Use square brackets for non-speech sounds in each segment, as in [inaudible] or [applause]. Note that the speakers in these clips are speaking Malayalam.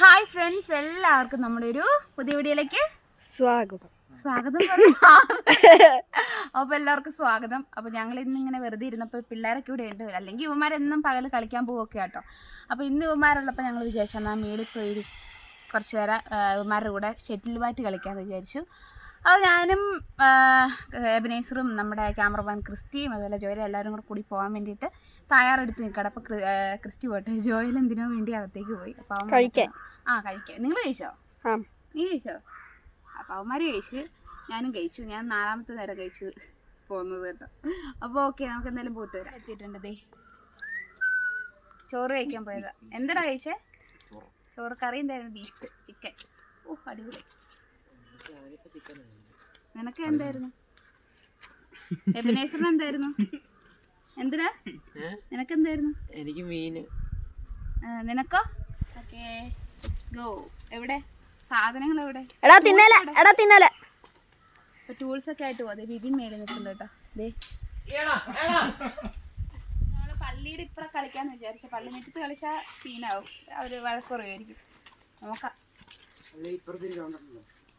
ഹായ് ഫ്രണ്ട്സ് എല്ലാവർക്കും നമ്മുടെ ഒരു പുതിയ വീഡിയോയിലേക്ക് സ്വാഗതം. സ്വാഗതം [laughs] അപ്പോൾ എല്ലാവർക്കും സ്വാഗതം. അപ്പോൾ ഞങ്ങൾ ഇന്ന് ഇങ്ങനെ വെറുതെ ഇരുന്നപ്പോൾ പിള്ളേരൊക്കെ ഇവിടെ ഉണ്ട്. അല്ലെങ്കിൽ ഇവന്മാരെന്നും പകൽ കളിക്കാൻ പോവുകയൊക്കെ കേട്ടോ അപ്പോൾ ഇന്ന് ഇവന്മാരുള്ളപ്പോൾ ഞങ്ങൾ വിചാരിച്ചു എന്നാൽ മേളിൽ പോയി കുറച്ച് നേരം ഇവന്മാരുടെ കൂടെ ഷട്ടിൽ ബാറ്റ് കളിക്കാമെന്ന് വിചാരിച്ചു. അപ്പോൾ ഞാനും എബിനേസറും നമ്മുടെ ക്യാമറമാൻ ക്രിസ്റ്റിയും അതുപോലെ ജോയിലും എല്ലാവരും കൂടെ കൂടി പോകാൻ വേണ്ടിയിട്ട് തയ്യാറെടുത്ത് നിൽക്കണം അപ്പോൾ ക്രിസ്റ്റി പോട്ടെ. ജോയിൽ എന്തിനോ വേണ്ടി അകത്തേക്ക് പോയി. അപ്പോൾ കഴിക്കാൻ. ആ കഴിക്കാൻ. നിങ്ങൾ കഴിച്ചോ? ആ. നീ കഴിച്ചോ? അപ്പോൾ അവന്മാർ കഴിച്ച് ഞാനും കഴിച്ചു. ഞാൻ നാലാമത്തെ നേരം കഴിച്ചു പോകുന്നത് കേട്ടോ. അപ്പോൾ ഓക്കെ നമുക്ക് എന്തായാലും പോയിട്ട് വരാം. എത്തിയിട്ടുണ്ട് ദേ. ചോറ് കഴിക്കാൻ പോയതാ. എന്തടാ കഴിച്ചേ? ചോറ്. കറി എന്തായിരുന്നു ബീഫ് ചിക്കൻ. ഓ അടിപൊളി. നിനക്ക് എന്തായിരുന്നു? എബിനേസറിന് എന്തായിരുന്നു? എന്തിനാ? നിനക്ക് എന്തായിരുന്നു എനിക്ക് മീന്. നിനക്കോ? ഓക്കെ ഗോ എവിടെ? സാധനങ്ങൾ എവിടെ എടാ തിന്നല. എടാ തിന്നല. ടൂൾസ് ഒക്കെ ആയിട്ട് പോകാം വിധി മേളിൽ നിൽക്കുന്നുണ്ട് കേട്ടോ. ദേ. നമ്മൾ പള്ളിയുടെ ഇപ്പറ കളിക്കാന്ന് വിചാരിച്ച. പള്ളി മുറ്റത്ത് കളിച്ചാൽ സീനാവും അവർ വഴക്കുറയുമായിരിക്കും നോക്കാം.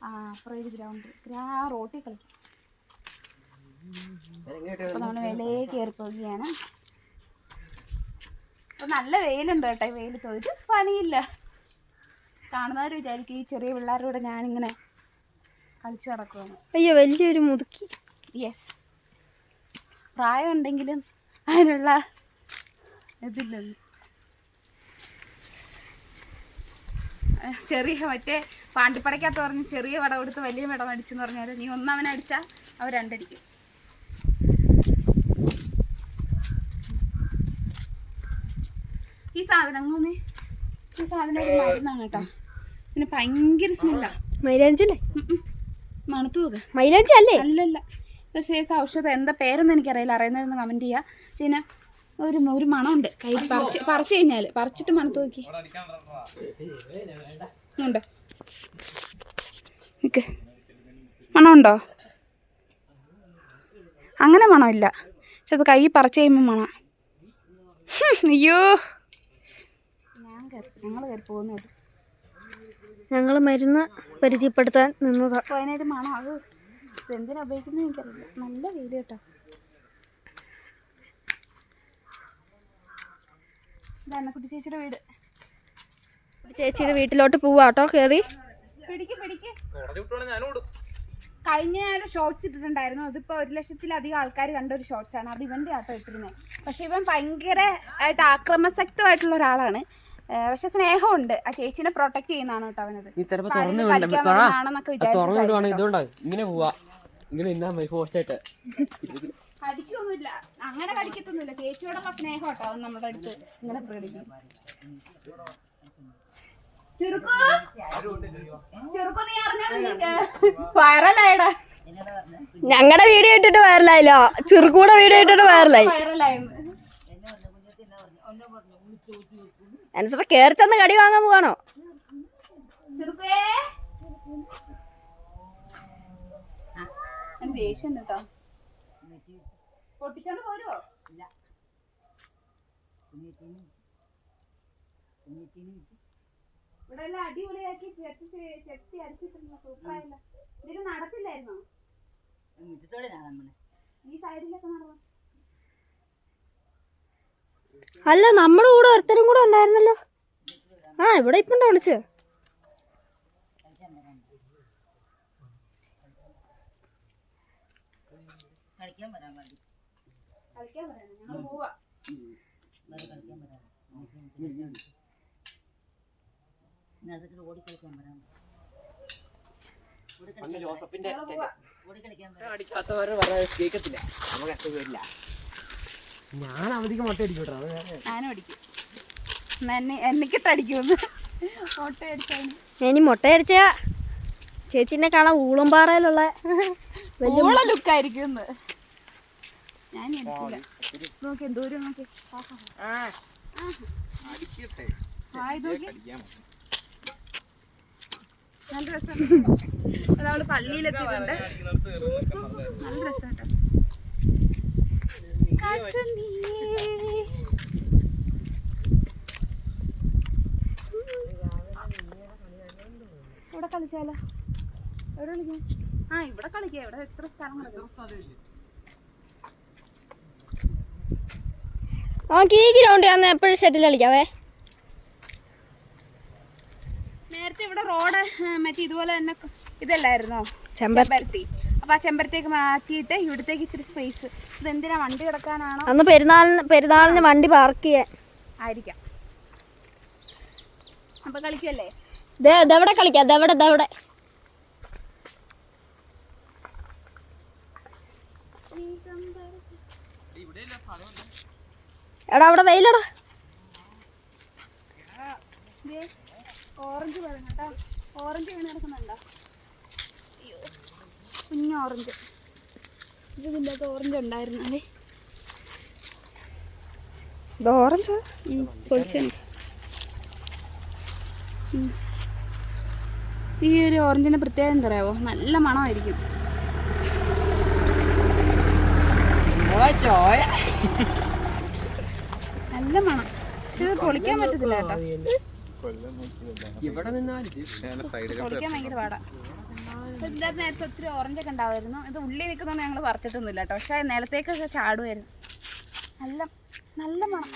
ആ അപ്പുറം ഗ്രൗണ്ട് ഗ്രാ റോട്ടിൽ കളിക്കും. അപ്പൊ നമ്മൾ വിലയെ കയറി പോവുകയാണ്. അപ്പൊ നല്ല വെയിലുണ്ട് കേട്ടോ ഈ വെയിലത്ത് ഒരു പണിയില്ല. കാണുന്നവർ വിചാരിക്കും ഈ ചെറിയ പിള്ളേരുടെ ഞാനിങ്ങനെ കളിച്ചു നടക്കുവാണ്. അയ്യോ വലിയൊരു മുതുക്കി. യെസ് പ്രായം ഉണ്ടെങ്കിലും അതിനുള്ള ഇതില്ലല്ലോ. ചെറിയ മറ്റേ പാണ്ടിപ്പടയ്ക്കകത്ത് പറഞ്ഞ് ചെറിയ വട കൊടുത്ത് വലിയ വടം അടിച്ചെന്ന് പറഞ്ഞാൽ നീ ഒന്നവനെ അടിച്ചാൽ അവർ രണ്ടടിക്കും. ഈ സാധനം തോന്നി ഈ സാധനം ഒരു മരുന്നാണ് കേട്ടോ. പിന്നെ ഭയങ്കര സ്മെല്ലാ. മൈലാഞ്ചല്ലേ? മണത്തു നോക്ക് മൈലാഞ്ചി അല്ലേ? അല്ലല്ല. സേസ് ഔഷധം എന്താ പേരെന്ന് എനിക്കറിയില്ല. അറിയുന്നതെന്ന് കമന്റ് ചെയ്യുക പിന്നെ ഒരു ഒരു മണമുണ്ട്. കൈ പറിച്ച് പറിച്ച് കഴിഞ്ഞാൽ പറിച്ചിട്ട് മണത്ത് നോക്കി. ഉണ്ടോ. മണമുണ്ടോ? അങ്ങനെ മണമില്ല. പക്ഷെ അത് കൈ പറിച്ച് കഴിയുമ്പോൾ മണ. അയ്യോ. ഞാൻ ഞങ്ങൾ കയറി പോകുന്നുള്ളൂ ഞങ്ങൾ മരുന്ന് പരിചയപ്പെടുത്താൻ നിന്നതാണ് അതിനൊരു മണം. അത് എന്തിനാ ഉപയോഗിക്കുന്നത് എനിക്കറിയില്ല. നല്ല വെയിൽ കേട്ടോ. ഇതാണ് കുട്ടി ചേച്ചിയുടെ വീട്. ചേച്ചിയുടെ വീട്ടിലോട്ട് പോവാട്ടോ കേറി. കഴിഞ്ഞ ഒരു ഷോർട്സ് ഇട്ടിട്ടുണ്ടായിരുന്നു. അതിപ്പോ ഒരു ലക്ഷത്തിലധികം ആൾക്കാർ കണ്ട ഒരു ഷോർട്സ് ആണ്. അത് ഇവന്റെ ആട്ടോ ഇട്ടിരുന്നത് പക്ഷെ ഇവൻ ഭയങ്കര ആയിട്ട് ആക്രമസക്തമായിട്ടുള്ള ഒരാളാണ് പക്ഷെ സ്നേഹമുണ്ട്. ആ ചേച്ചിനെ പ്രൊട്ടക്ട് ചെയ്യുന്നതാണ് കേട്ടോ അവനത്. ഇങ്ങനെ പോവാ. ഇങ്ങനെ ഇന്നാ പോസ്റ്റായിട്ട് കടിക്കൊന്നുമില്ല അങ്ങനെ കടിക്കത്തൊന്നുമില്ല ചേച്ചിയോടുള്ള സ്നേഹം കേട്ടോ നമ്മുടെ അടുത്ത്. ഇങ്ങനെ പ്രകടിക്കും വൈറലായടാ. ഞങ്ങളുടെ വീഡിയോ ഇട്ടിട്ട് വൈറലായല്ലോ. ചെറുക്കൂടെ വീഡിയോ ഇട്ടിട്ട് വൈറലായി. എന്നിട്ട് അനുസരിച്ച് കേറി ചെന്ന് കടി വാങ്ങാൻ പോവാണോ? ദേഷ്യം കേട്ടോ. പൊട്ടിച്ചോണ്ട് പോരുവോ? ഇവിടെ എല്ലാം അടിപൊളിയാക്കി ചെത്തി ചെത്തി അടിച്ചിട്ടുണ്ട് സൂപ്പറായില്ല ഇതിന് നടത്തില്ലായിരുന്നോ? ഈ സൈഡിലൊക്കെ നടന്നു? അല്ല നമ്മുടെ കൂടെ ഒരുത്തരും കൂടെ ഉണ്ടായിരുന്നല്ലോ. ആ ഇവിടെ ഇപ്പം ഉണ്ടോ വിളിച്ച്? കളിക്കാൻ പറയണം ഞങ്ങൾ പോവാ. ജോസഫിന്റെ അടിക്കാത്തവരെ പറയാൻ കേൾക്കത്തില്ല. നമുക്ക് അത്ര വരില്ല ഞാൻ അവധിക്ക് മുട്ട അടിക്കട്ടോ വേറെ. ഞാനും അടിക്കും. എന്നിട്ട് അടിക്കുമെന്ന്. ഇനി മുട്ട അടിച്ച ചേച്ചിനെ കാണാൻ ഊളംപാറയിലുള്ള ഊള ലുക്കായിരിക്കും ഞാൻ അടിക്കില്ല നോക്കി എന്തോരം നോക്കി. അടിക്കട്ടെ. ഹായ് നോക്കി. നല്ല രസമാണ്. അവൾ പള്ളിയിലെത്തിയിട്ടുണ്ട് നല്ല രസമാട്ടോ. കേട്ടോ ഇവിടെ കളിച്ചാലോ? എവിടെ കളിക്കാം? ആ ഇവിടെ കളിക്കാം. ഇവിടെ എത്ര സ്ഥലം നമുക്ക് ഈ ഗ്രൗണ്ടിൽ വന്ന് എപ്പോഴും ഷട്ടിൽ കളിക്കാവേ നേരത്തെ ഇവിടെ റോഡ് മറ്റേ ഇതുപോലെ തന്നെ ഇതല്ലായിരുന്നോ? ചെമ്പരത്തി. അപ്പൊ ആ ചെമ്പരത്തേക്ക് മാറ്റിയിട്ട് ഇവിടത്തേക്ക് ഇച്ചിരി സ്പേസ് ഇത് എന്തിനാ വണ്ടി കിടക്കാനാണോ? അന്ന് പെരുന്നാളിന് പെരുന്നാളിന് വണ്ടി പാർക്ക് ചെയ്യാൻ. ആയിരിക്കാം. അപ്പൊ കളിക്കല്ലേ ഇതെവിടെ കളിക്കാം? ഇതെവിടെ ഇതെവിടെ? എടാ അവിടെ വെയിലടാ. ഓറഞ്ച് പഴം കേട്ടോ. ഓറഞ്ച് വീണ് കിടക്കുന്നുണ്ടോ അയ്യോ കുഞ്ഞ ഓറഞ്ച്. ഇതിന്റെ അകത്ത് ഓറഞ്ച് ഉണ്ടായിരുന്നേ. ഇത് ഓറഞ്ച്? പൊളിച്ചുണ്ട് ഈ ഒരു ഓറഞ്ചിന്റെ പ്രത്യേകത എന്താ നല്ല മണമായിരിക്കും. നല്ല മണം. ഇത് പൊളിക്കാൻ പറ്റത്തില്ല കേട്ടോ. ഇവിടെ നിന്നാലും പൊളിക്കാൻ ഭയങ്കര പാടാ. അപ്പൊ ഇതിന്റെ അകത്ത് നേരത്തെ ഒത്തിരി ഓറഞ്ച് ഒക്കെ ഉണ്ടാവുമായിരുന്നു. ഇത് ഉള്ളി നിൽക്കുന്നതുകൊണ്ട് ഞങ്ങൾ പറിച്ചിട്ടൊന്നുമില്ല കേട്ടോ. പക്ഷെ നിലത്തേക്കൊക്കെ ചാടുമായിരുന്നു. നല്ല നല്ല മണം.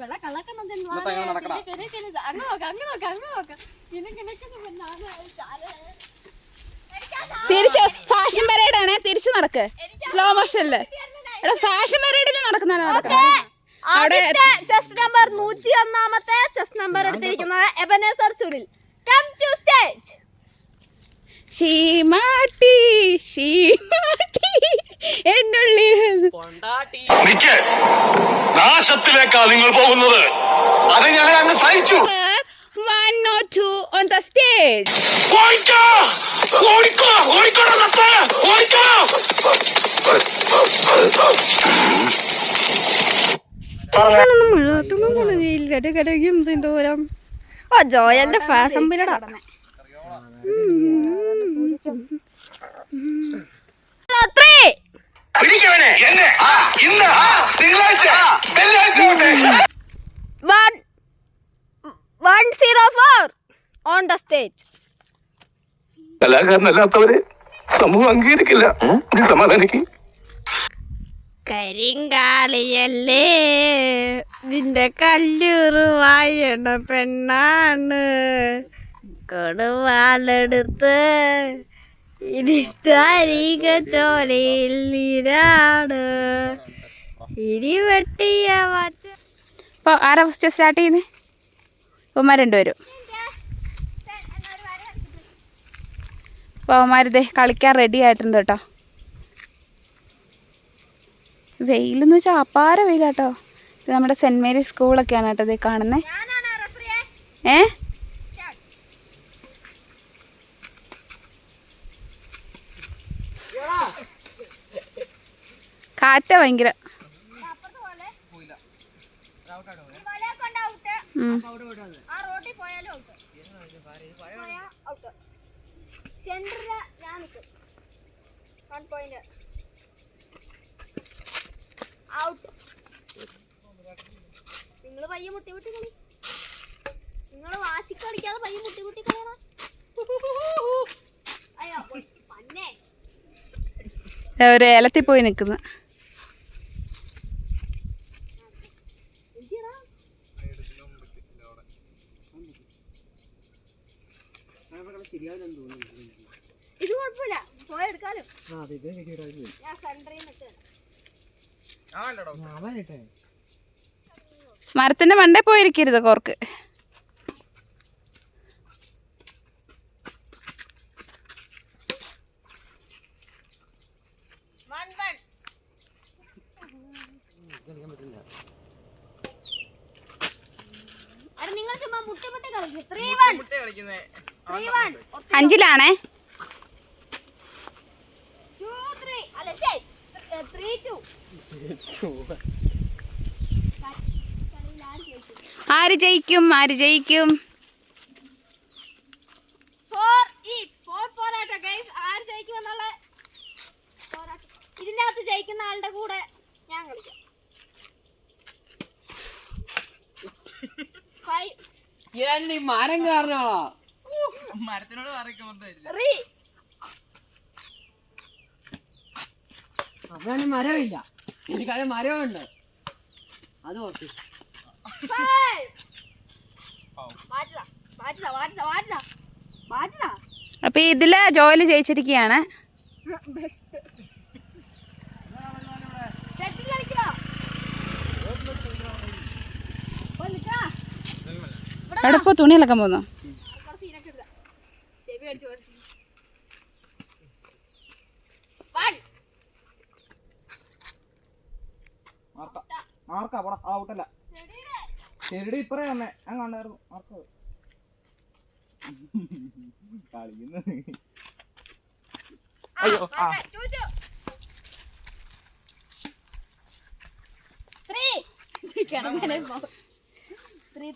വെള്ള കള്ളക്കണ്ണം അങ്ങ് നോക്ക അങ്ങ് നോക്ക അങ്ങ് നോക്ക. തിരിച്ചു ഫാഷൻ പരേഡാണേ ആണേ. തിരിച്ചു നടക്ക്. സ്ലോ മോഷനിൽ എടാ ഫാഷൻ പരേഡിൽ നടക്കുന്ന അവിടെ ചെസ് നമ്പർ നൂറ്റി ഒന്നാമത്തെ ചെസ് നമ്പർ എടുത്തിരിക്കുന്നത് Ebenezer Sunil come to stage Seematti ഷീമാട്ടി നിക്ക് നാശത്തിലേക്കാ നിങ്ങൾ പോകുന്നത്. അത് ഞങ്ങൾ അങ്ങ് സഹിച്ചു. One nought two on the stage ഓടിക്കോ ഓടിക്കോ ഓടിക്കോടാ സിന്ദൂരം. ഓ ജോയലിന്റെ fashion one one zero four on the stage. കലാകാരനല്ലാത്തവരെ സമൂഹം അംഗീകരിക്കില്ല. സമാധാനിക്ക്. കരിങ്കാളിയല്ലേ? നിന്റെ കല്ലുറുവായണ പെണ്ണാണ്. കൊടുവാളെടുത്ത് ഇനി താരിക ചോലയിൽ നീരാണ് ഇനി വെട്ടിയ വച്ച അപ്പോൾ ആരാ ഫസ്റ്റ് സ്റ്റാർട്ട് ചെയ്യുന്നേ? ഉമ്മ രണ്ടുപേരും. അപ്പോൾ അവന്മാരിതേ കളിക്കാൻ റെഡി ആയിട്ടുണ്ട് കേട്ടോ. വെയിലെന്ന് വെച്ചാൽ അപ്പാര വെയിലാട്ടോ. ഇത് നമ്മുടെ സെന്റ് മേരി സ്കൂളൊക്കെയാണ് കേട്ടോ ഇത് കാണുന്നത് ഏ? കാറ്റ ഭയങ്കര. ഉം. ആ റോഡിൽ പോയാലും ഔട്ട്. പോയാ ഔട്ട്. സെന്ററിൽ ഞാൻ നിൽക്കും വൺ പോയിന്റ് ഔട്ട് നിങ്ങൾ പയ്യെ മുട്ടി മുട്ടി കളി. നിങ്ങൾ വാശി കളിക്കാതെ പയ്യെ മുട്ടി മുട്ടി കളിയണ? അയ്യോ പന്നെ. ദേ ഒരു ഏലത്തിൽ പോയി നിൽക്കുന്നു. എന്തിനാ ശരിയാവില്ലെന്ന് തോന്നുന്നു ഇത് കുഴപ്പമില്ല പോയെടുക്കാലും ഞാൻ നിൽക്കുകയാണ്. മരത്തിന്റെ മണ്ടേ പോയിരിക്കരുത് കോർക്ക്. അഞ്ചിലാണേ? ആര് ജയിക്കും? ആര് ജയിക്കും. ഇതിന്റെ അകത്ത് ജയിക്കുന്ന ആളുടെ കൂടെ ഞാൻ കളിക്കാം. മരം കാരണമാണോ? മരത്തിനോട് പറയുമ്പോൾ അതാണ് മരമില്ല എനിക്കത് മരമുണ്ട് അത് ഓക്കെ അപ്പൊ ഇതിൽ ജോലി ജയിച്ചിരിക്കുകയാണ് ഷട്ടിൽ കളിക്കണോ പോയി നിക്കാ. ഇവിടെ എവിടെ പോ തുണിയിലൊക്കെ പോന്നു? എടുക്കാം. ചെവി അടിച്ച് മാർക്ക മാർക്കാ പോടാ ആ ഔട്ടല്ല ചെറുടി ഇപ്പറേ തന്നെ ഞാൻ കണ്ടായിരുന്നു. മാർക്ക് കളിക്കുന്നു. അയ്യോ ആ ത്രീ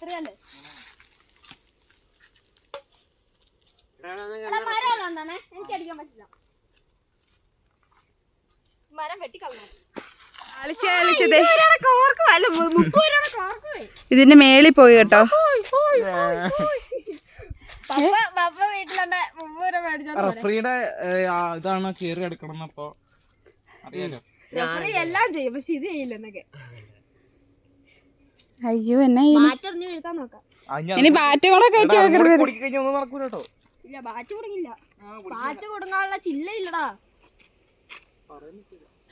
ത്രീ അല്ലേ? എടാ, മരം എനിക്ക് അടിക്കാൻ പറ്റില്ല. മരം വെട്ടിക്കളഞ്ഞു. കളിച്ച് കളിച്ചതേ. ഇതിന്റെ മേളിൽ പോയി കേട്ടോ. റഫറിയുടെ ഇതാണ് കയറി എടുക്കണം അപ്പൊ. അറിയാലോ. റഫറി എല്ലാം ചെയ്യും പക്ഷെ ഇത് ചെയ്യില്ല എന്നൊക്കെ. അയ്യോ എന്നാ ഇനി ബാറ്റ് കൂടെ കയറ്റി വെക്കരുത്. കഴിഞ്ഞ ഒന്നും നടക്കൂല കേട്ടോ. ഇല്ല ബാറ്റ് കൊടുങ്ങില്ല ബാറ്റ് കൊടുക്കാനുള്ള ചില്ല ഇല്ലടാ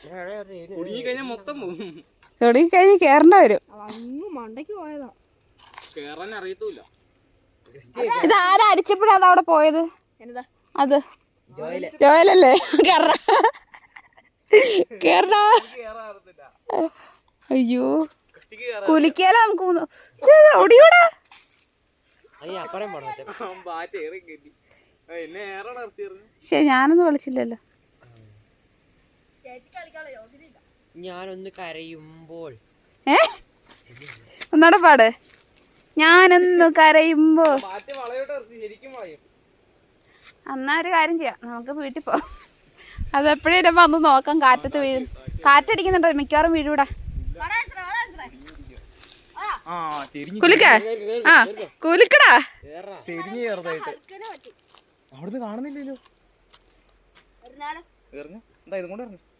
കുടുങ്ങി കഴിഞ്ഞാൽ മൊത്തം പോകും തുടങ്ങി കഴിഞ്ഞ് കേറണ്ട വരും. അങ്ങ് മണ്ടയ്ക്ക് പോയതാ. കേറാൻ അറിയത്തൂല ഇത് ആരാ അടിച്ചപ്പോഴാ അത് അവിടെ പോയത്? എന്നതാ അത്. ജോയലല്ലേ? കേറ. കേറ അയ്യോ. കുലിക്കാലോ നമുക്ക് ഓടിയോടാ പക്ഷെ ഞാനൊന്നും വിളിച്ചില്ലല്ലോ ചേച്ചി കളിക്കാനുള്ള യോഗ്യത ഇല്ല ഞാനൊന്ന് കരയുമ്പോൾ. ഒന്നോടെ പാട്. ഞാനൊന്ന് കരയുമ്പോ. അന്നാ എന്നാ ഒരു കാര്യം ചെയ്യാം. നമുക്ക് വീട്ടിൽ പോ. അത് എപ്പോഴും വന്ന് നോക്കാം. കാറ്റത്ത് വീഴും. കാറ്റടിക്കുന്നുണ്ടോ? മിക്കവാറും വീഴൂടാ. കുലിക്ക? ആ കുലിക്കടാ. അവിടുന്ന് കാണുന്നില്ലല്ലോ. എന്താ ഇതും കൊണ്ട്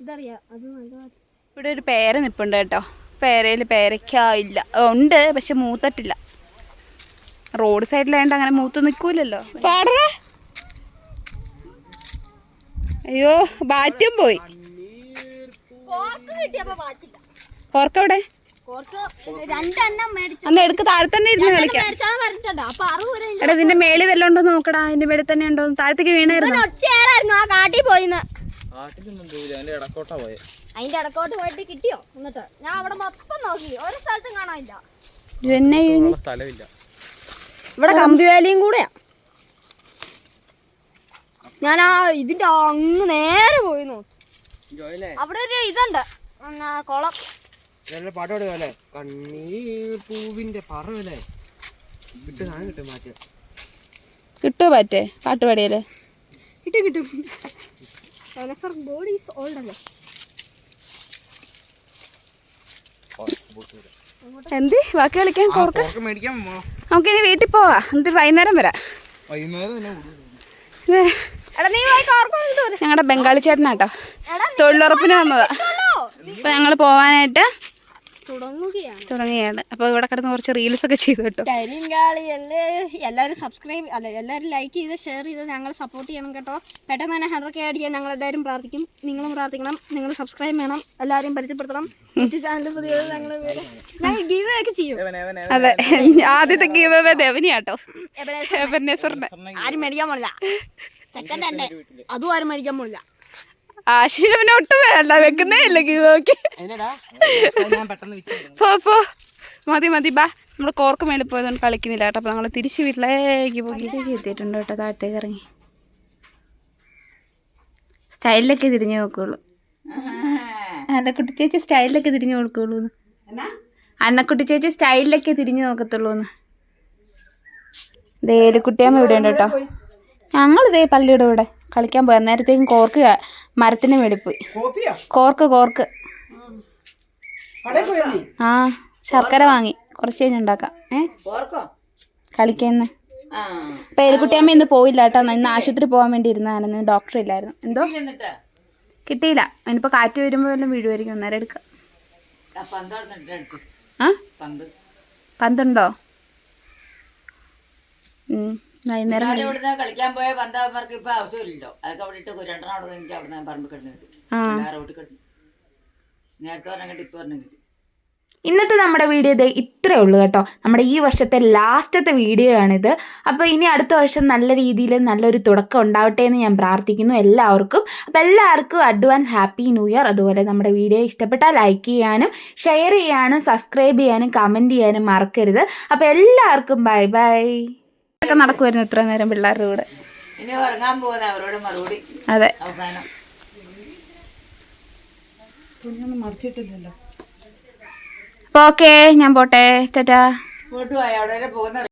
ഇതറിയാം. അത് നല്ല ഇവിടെ ഒരു പേര നിപ്പുണ്ട് കേട്ടോ. പേരയിൽ പേരയ്ക്ക ഇല്ല ഉണ്ട് പക്ഷെ മൂത്തട്ടില്ല. റോഡ് സൈഡിലായതുകൊണ്ട് അങ്ങനെ മൂത്ത് നിൽക്കൂലല്ലോ പാടറ. അയ്യോ ബാറ്റും പോയി. ഓർക്കവിടെ കോർക്ക് രണ്ടെണ്ണം മേടിച്ചു. അന്ന് എടുക്ക് താഴെ തന്നെ ഇരുന്ന് കളിക്കാം. എടാ ഇതിന്റെ മേളിൽ വല്ലതും ഉണ്ടോ നോക്കടാ. അതിന്റെ മേളിൽ തന്നെ ഉണ്ടോ താഴത്തേക്ക് വീണായിരുന്നു? കാട്ടി പോയിന്ന്. ആട്ടിലൊന്നും പോയില്ല. അതിന്റെ ഇടക്കോട്ടാ പോയെ. അതിന്റെ ഇടക്കോട്ട് പോയിട്ട് കിട്ടിയോ? എന്നിട്ട് ഞാൻ അവിടെ മൊത്തം നോക്കി. ഒരു സ്ഥലത്തും കാണാനില്ല. ഉള്ള സ്ഥലമില്ല. ഇവിടെ കമ്പിവേലിയും കൂടെയാ. ഞാൻ ആ ഇതിന്റെ അങ്ങ് നേരെ പോയി നോക്കി. ജോയിലേ? അവിടെ ഒരു ഇതുണ്ട്. എന്നാ കുളം. നല്ല പാട്ട് പാടുകയല്ലേ കണ്ണീർ പൂവിന്റെ പറവല്ലേ വിട്ട് സാധനം കിട്ടും മാറ്റി കിട്ടുമോ പറ്റേ? പാട്ട് പാടിയാലേ? കിട്ടും കിട്ടും. ബോഡി ഈസ് ഓൾഡ് അല്ലേ എന്തി? ബാക്കി കളിക്കാൻ കോർക്ക് നമുക്ക് ഇനി വീട്ടിൽ പോവാ. എന്നിട്ട് വൈകുന്നേരം വരാം. ഞങ്ങളുടെ ബംഗാളി ചേട്ടനാട്ടോ. എടാ തൊഴിലുറപ്പിന് വന്നതാ. അപ്പൊ ഞങ്ങൾ പോവാനായിട്ട് തുടങ്ങുകയാണ്. തുടങ്ങുകയാണ്. അപ്പൊ ഇവിടെ കിടന്ന് കുറച്ച് റീൽസ് ഒക്കെ ചെയ്തു കേട്ടോ. കരിങ്കാളി അല്ലേ എല്ലാവരും സബ്സ്ക്രൈബ് അല്ല എല്ലാവരും ലൈക്ക് ചെയ്ത് ഷെയർ ചെയ്ത് ഞങ്ങൾ സപ്പോർട്ട് ചെയ്യണം കേട്ടോ. പെട്ടെന്ന് തന്നെ ഹൺഡ്രഡ് കെ അടിക്കാൻ ഞങ്ങൾ എല്ലാവരും പ്രാർത്ഥിക്കും. നിങ്ങളും പ്രാർത്ഥിക്കണം. നിങ്ങൾ സബ്സ്ക്രൈബ് വേണം. എല്ലാവരും പരിചയപ്പെടുത്തണം. ചാനൽ പുതിയത് ഞങ്ങൾ ഞങ്ങൾ ഗീവ് ഒക്കെ ചെയ്യും. അതെ. ആദ്യത്തെ ഗീവ് ദേവനിയാട്ടോ ആരും മേടിക്കാൻ പോലില്ല സെക്കൻഡ് തന്നെ അതും ആരും മേടിക്കാൻ പോലില്ല ആശിന് പിന്നെ ഒട്ടും വേണ്ട വെക്കുന്നേ ഇല്ല നോക്കി. പോ പോ. മതി മതി ബാ. നമ്മൾ കോർക്ക് മേളിൽ പോയതുകൊണ്ട് കളിക്കുന്നില്ല കേട്ടോ. അപ്പോൾ നമ്മൾ തിരിച്ച് വീട്ടിലേക്ക് പോയി ചേച്ചി എത്തിയിട്ടുണ്ട് കേട്ടോ താഴത്തേക്ക് ഇറങ്ങി. സ്റ്റൈലിലൊക്കെ തിരിഞ്ഞു നോക്കുള്ളൂ. അന്നക്കുട്ടി ചേച്ചി സ്റ്റൈലിലൊക്കെ തിരിഞ്ഞു നോക്കുള്ളൂ അന്നക്കുട്ടി ചേച്ചി സ്റ്റൈലിലൊക്കെ തിരിഞ്ഞു നോക്കത്തുള്ളൂന്ന് എന്ന്. ദേലിക്കുട്ടിയമ്മ ഇവിടെ ഉണ്ട് കേട്ടോ. ഞങ്ങൾ ഇതേ പള്ളിയുടെ ഇവിടെ കളിക്കാൻ പോയി. അന്നേരത്തേക്കും കോർക്ക് മരത്തിന് വേണ്ടി പോയി. കോപ്പിയോ? Cork cork. ആ ശർക്കര വാങ്ങി. കുറച്ച് കഴിഞ്ഞ് ഉണ്ടാക്കാം. ഏ? കളിക്കാന്ന്. ആ. അപ്പം എലിക്കുട്ടിയമ്മ ഇന്ന് പോയില്ല കേട്ടോ. ഇന്ന് ആശുപത്രി പോകാൻ വേണ്ടി ഇരുന്നാലും ഡോക്ടർ ഇല്ലായിരുന്നു. എന്തോ? കിട്ടിയില്ല ഇനിയിപ്പോ കാറ്റ് വരുമ്പോ വല്ലതും വീഴുമായിരിക്കും അന്നേരം എടുക്കാം. പന്തുണ്ടോ? ഉം, വൈകുന്നേരം കളിക്കാൻ പോയ പന്ത് അവർക്ക് ഇപ്പൊ ആവശ്യമില്ലല്ലോ. അതൊക്കെ അവിടെ ഇട്ട് രണ്ടെണ്ണം അവിടെ എനിക്ക് അവിടെ നിന്ന് പറമ്പ് കിടന്ന് കിട്ടി. കിടന്നു. നേരത്തെ പറഞ്ഞ കിട്ടി ഇപ്പൊ പറഞ്ഞ കിട്ടി. ഇന്നത്തെ നമ്മുടെ വീഡിയോ ഇത് ഇത്രേ ഉള്ളൂ കേട്ടോ. നമ്മുടെ ഈ വർഷത്തെ ലാസ്റ്റത്തെ വീഡിയോ ആണിത്. അപ്പോൾ ഇനി അടുത്ത വർഷം നല്ല രീതിയിൽ നല്ലൊരു തുടക്കം ഉണ്ടാവട്ടെ എന്ന് ഞാൻ പ്രാർത്ഥിക്കുന്നു എല്ലാവർക്കും. അപ്പോൾ എല്ലാവർക്കും അഡ്വാൻസ് ഹാപ്പി ന്യൂ ഇയർ. അതുപോലെ നമ്മുടെ വീഡിയോ ഇഷ്ടപ്പെട്ടാൽ ലൈക്ക് ചെയ്യാനും ഷെയർ ചെയ്യാനും സബ്സ്ക്രൈബ് ചെയ്യാനും കമന്റ് ചെയ്യാനും മറക്കരുത്. അപ്പോൾ എല്ലാവർക്കും ബൈ ബൈ. ഒക്കെ നടക്കുമായിരുന്നു ഇത്ര നേരം പിള്ളേരുടെ കൂടെ. ഇനി ഉറങ്ങാൻ പോകുന്ന അവരോട് മറുപടി അതെ. അവസാനം. അപ്പോൾ ഓക്കെ ഞാൻ പോട്ടെ. തെറ്റാ പോയി അവിടെ വരെ പോകുന്ന